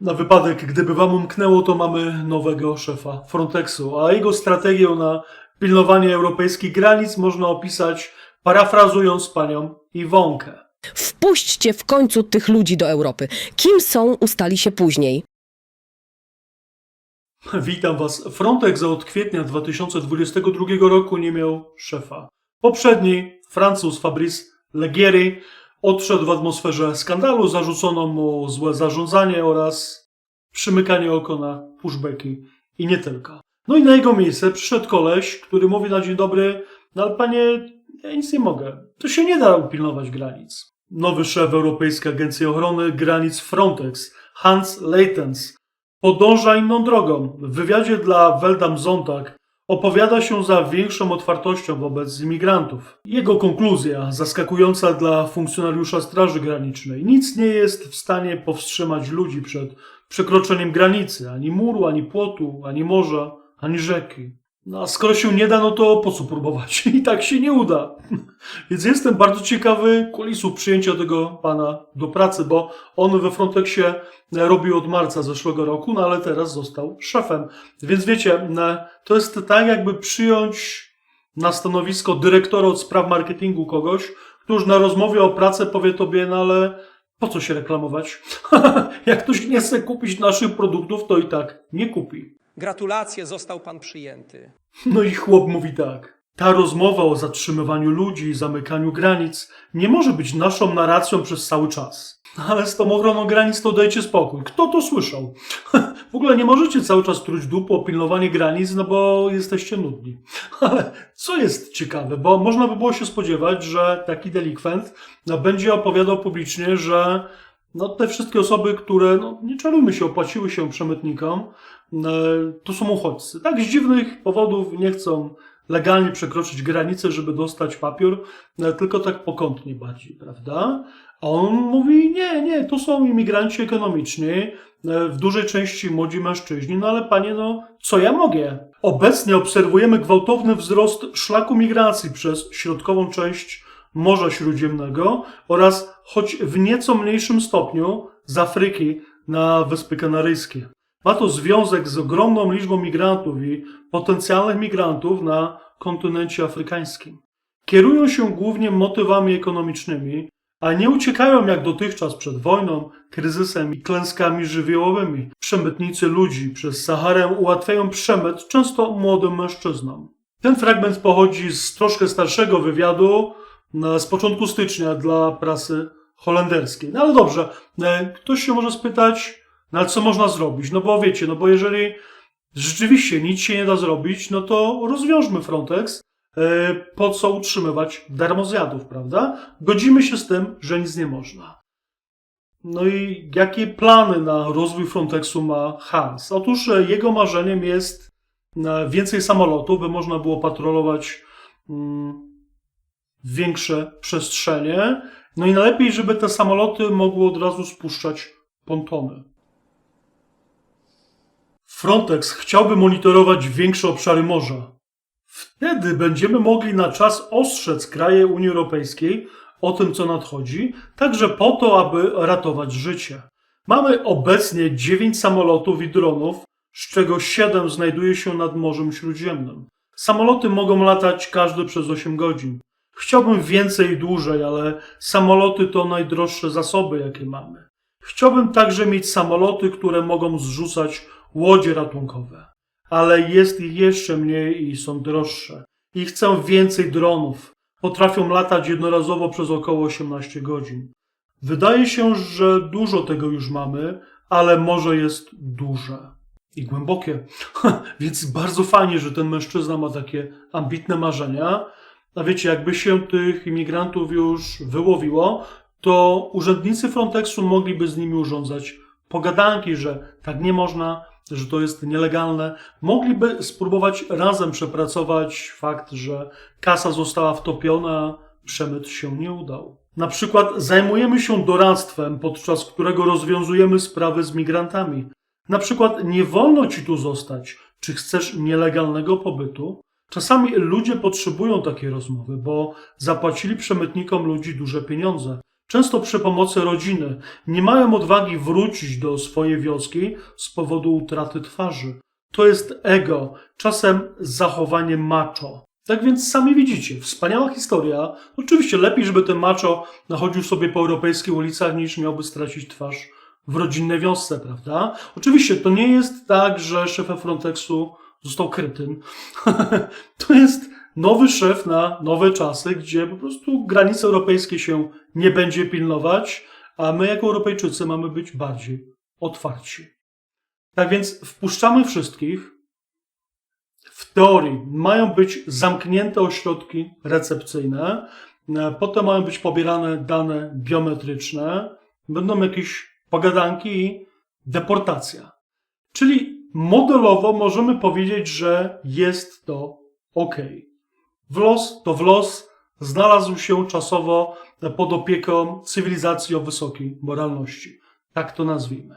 Na wypadek, gdyby wam umknęło, to mamy nowego szefa Frontexu, a jego strategię na pilnowanie europejskich granic można opisać parafrazując panią Iwonkę. Wpuśćcie w końcu tych ludzi do Europy. Kim są, ustali się później. Witam Was. Frontex od kwietnia 2022 roku nie miał szefa. Poprzedni, Francuz Fabrice Legieri, odszedł w atmosferze skandalu, zarzucono mu złe zarządzanie oraz przymykanie oko na pushbacki i nie tylko. No i na jego miejsce przyszedł koleś, który mówi na dzień dobry, no ale panie, ja nic nie mogę. To się nie da upilnować granic. Nowy szef Europejskiej Agencji Ochrony Granic Frontex, Hans Leitens, podąża inną drogą. W wywiadzie dla Welt am Sonntag opowiada się za większą otwartością wobec imigrantów. Jego konkluzja, zaskakująca dla funkcjonariusza Straży Granicznej, nic nie jest w stanie powstrzymać ludzi przed przekroczeniem granicy, ani muru, ani płotu, ani morza, ani rzeki. No a skoro się nie da, no to po co próbować? I tak się nie uda. Więc jestem bardzo ciekawy kulisów przyjęcia tego pana do pracy, bo on we Frontexie robił od marca zeszłego roku, no ale teraz został szefem. Więc wiecie, e, to jest tak jakby przyjąć na stanowisko dyrektora od spraw marketingu kogoś, który już na rozmowie o pracę powie tobie, no ale po co się reklamować? Jak ktoś nie chce kupić naszych produktów, to i tak nie kupi. Gratulacje, został pan przyjęty. No i chłop mówi tak. Ta rozmowa o zatrzymywaniu ludzi i zamykaniu granic nie może być naszą narracją przez cały czas. Ale z tą ochroną granic to dajcie spokój. Kto to słyszał? W ogóle nie możecie cały czas truć dupu o pilnowanie granic, no bo jesteście nudni. Ale co jest ciekawe, bo można by było się spodziewać, że taki delikwent no, będzie opowiadał publicznie, że no, te wszystkie osoby, które, no, nie czarujmy się, opłaciły się przemytnikom, e, to są uchodźcy. Tak, z dziwnych powodów nie chcą legalnie przekroczyć granicę, żeby dostać papier, e, tylko tak pokątnie bardziej, prawda? A on mówi, nie, nie, to są imigranci ekonomiczni, e, w dużej części młodzi mężczyźni, no ale panie, no, co ja mogę? Obecnie obserwujemy gwałtowny wzrost szlaku migracji przez środkową część Morza Śródziemnego oraz, choć w nieco mniejszym stopniu, z Afryki na Wyspy Kanaryjskie. Ma to związek z ogromną liczbą migrantów i potencjalnych migrantów na kontynencie afrykańskim. Kierują się głównie motywami ekonomicznymi, a nie uciekają jak dotychczas przed wojną, kryzysem i klęskami żywiołowymi. Przemytnicy ludzi przez Saharę ułatwiają przemyt często młodym mężczyznom. Ten fragment pochodzi z troszkę starszego wywiadu z początku stycznia dla prasy holenderskiej. No ale dobrze, e, ktoś się może spytać, no ale co można zrobić? No bo wiecie, no bo jeżeli rzeczywiście nic się nie da zrobić, no to rozwiążmy Frontex. E, Po co utrzymywać darmozjadów, prawda? Godzimy się z tym, że nic nie można. No i jakie plany na rozwój Frontexu ma Hans? Otóż e, jego marzeniem jest więcej samolotów, by można było patrolować mm, większe przestrzenie. No i najlepiej, żeby te samoloty mogły od razu spuszczać pontony. Frontex chciałby monitorować większe obszary morza. Wtedy będziemy mogli na czas ostrzec kraje Unii Europejskiej o tym, co nadchodzi, także po to, aby ratować życie. Mamy obecnie 9 samolotów i dronów, z czego 7 znajduje się nad Morzem Śródziemnym. Samoloty mogą latać każdy przez 8 godzin. Chciałbym więcej i dłużej, ale samoloty to najdroższe zasoby, jakie mamy. Chciałbym także mieć samoloty, które mogą zrzucać łodzie ratunkowe. Ale jest ich jeszcze mniej i są droższe. I chcę więcej dronów. Potrafią latać jednorazowo przez około 18 godzin. Wydaje się, że dużo tego już mamy, ale morze jest duże i głębokie. Więc bardzo fajnie, że ten mężczyzna ma takie ambitne marzenia. A wiecie, jakby się tych imigrantów już wyłowiło, to urzędnicy Frontexu mogliby z nimi urządzać pogadanki, że tak nie można, że to jest nielegalne. Mogliby spróbować razem przepracować fakt, że kasa została wtopiona, przemyt się nie udał. Na przykład zajmujemy się doradztwem, podczas którego rozwiązujemy sprawy z migrantami. Na przykład nie wolno ci tu zostać. Czy chcesz nielegalnego pobytu? Czasami ludzie potrzebują takiej rozmowy, bo zapłacili przemytnikom ludzi duże pieniądze. często przy pomocy rodziny, nie mają odwagi wrócić do swojej wioski z powodu utraty twarzy. To jest ego, czasem zachowanie macho. Tak więc sami widzicie, wspaniała historia. Oczywiście lepiej, żeby ten macho nachodził sobie po europejskich ulicach, niż miałby stracić twarz w rodzinnej wiosce, prawda? Oczywiście to nie jest tak, że szefem Frontexu został krytyn. to jest nowy szef na nowe czasy, gdzie po prostu granice europejskie się nie będzie pilnować, a my jako Europejczycy mamy być bardziej otwarci. Tak więc wpuszczamy wszystkich. W teorii mają być zamknięte ośrodki recepcyjne, potem mają być pobierane dane biometryczne, będą jakieś pogadanki i deportacja. Czyli modelowo możemy powiedzieć, że jest to ok. Wlos to wlos znalazł się czasowo pod opieką cywilizacji o wysokiej moralności. Tak to nazwijmy.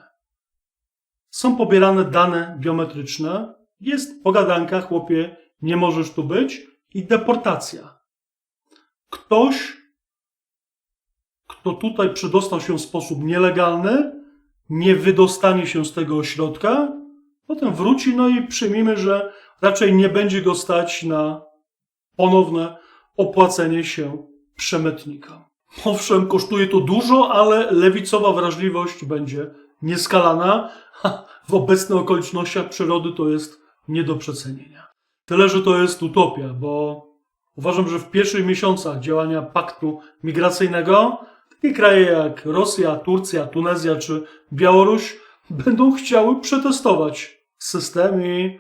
Są pobierane dane biometryczne, jest pogadanka, chłopie, nie możesz tu być i deportacja. Ktoś, kto tutaj przedostał się w sposób nielegalny, nie wydostanie się z tego ośrodka, potem wróci, no i przyjmijmy, że raczej nie będzie go stać na ponowne opłacenie się przemytnika. Owszem, kosztuje to dużo, ale lewicowa wrażliwość będzie nieskalana. W obecnych okolicznościach przyrody to jest nie do przecenienia. Tyle, że to jest utopia, bo uważam, że w pierwszych miesiącach działania paktu migracyjnego takie kraje jak Rosja, Turcja, Tunezja czy Białoruś będą chciały przetestować system i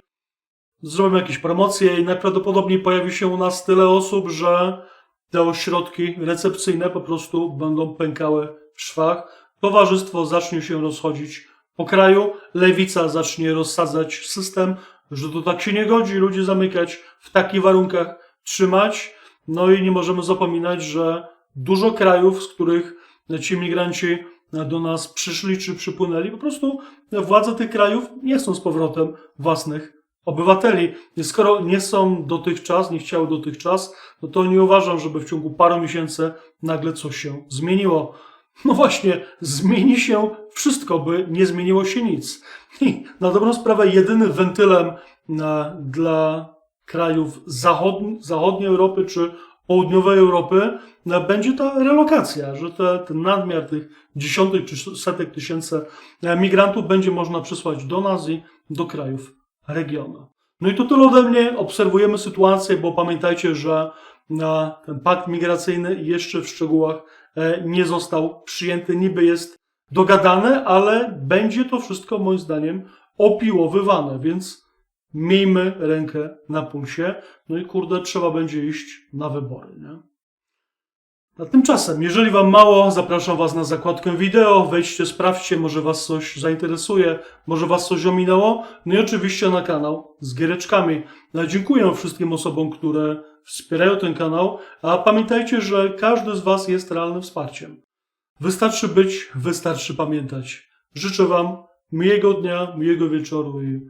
zrobią jakieś promocje i najprawdopodobniej pojawi się u nas tyle osób, że te ośrodki recepcyjne po prostu będą pękały w szwach. Towarzystwo zacznie się rozchodzić po kraju, lewica zacznie rozsadzać system, że to tak się nie godzi, ludzi zamykać, w takich warunkach trzymać. No i nie możemy zapominać, że dużo krajów, z których ci migranci do nas przyszli czy przypłynęli, po prostu władze tych krajów nie są z powrotem własnych obywateli. Skoro nie są dotychczas, nie chciały dotychczas, no to nie uważam, żeby w ciągu paru miesięcy nagle coś się zmieniło. No właśnie, zmieni się wszystko, by nie zmieniło się nic. I na dobrą sprawę jedynym wentylem na, dla krajów zachodni, zachodniej Europy czy południowej Europy no, będzie ta relokacja, że te, ten nadmiar tych dziesiątek czy setek tysięcy migrantów będzie można przysłać do nas i do krajów regionu. No i to tyle ode mnie. Obserwujemy sytuację, bo pamiętajcie, że na ten pakt migracyjny jeszcze w szczegółach e, nie został przyjęty. Niby jest dogadane, ale będzie to wszystko moim zdaniem opiłowywane, więc miejmy rękę na pulsie. No i kurde, trzeba będzie iść na wybory. Nie? A tymczasem, jeżeli Wam mało, zapraszam Was na zakładkę wideo, wejdźcie, sprawdźcie, może Was coś zainteresuje, może Was coś ominęło, no i oczywiście na kanał z giereczkami. No, dziękuję wszystkim osobom, które wspierają ten kanał, a pamiętajcie, że każdy z Was jest realnym wsparciem. Wystarczy być, wystarczy pamiętać. Życzę Wam miłego dnia, miłego wieczoru i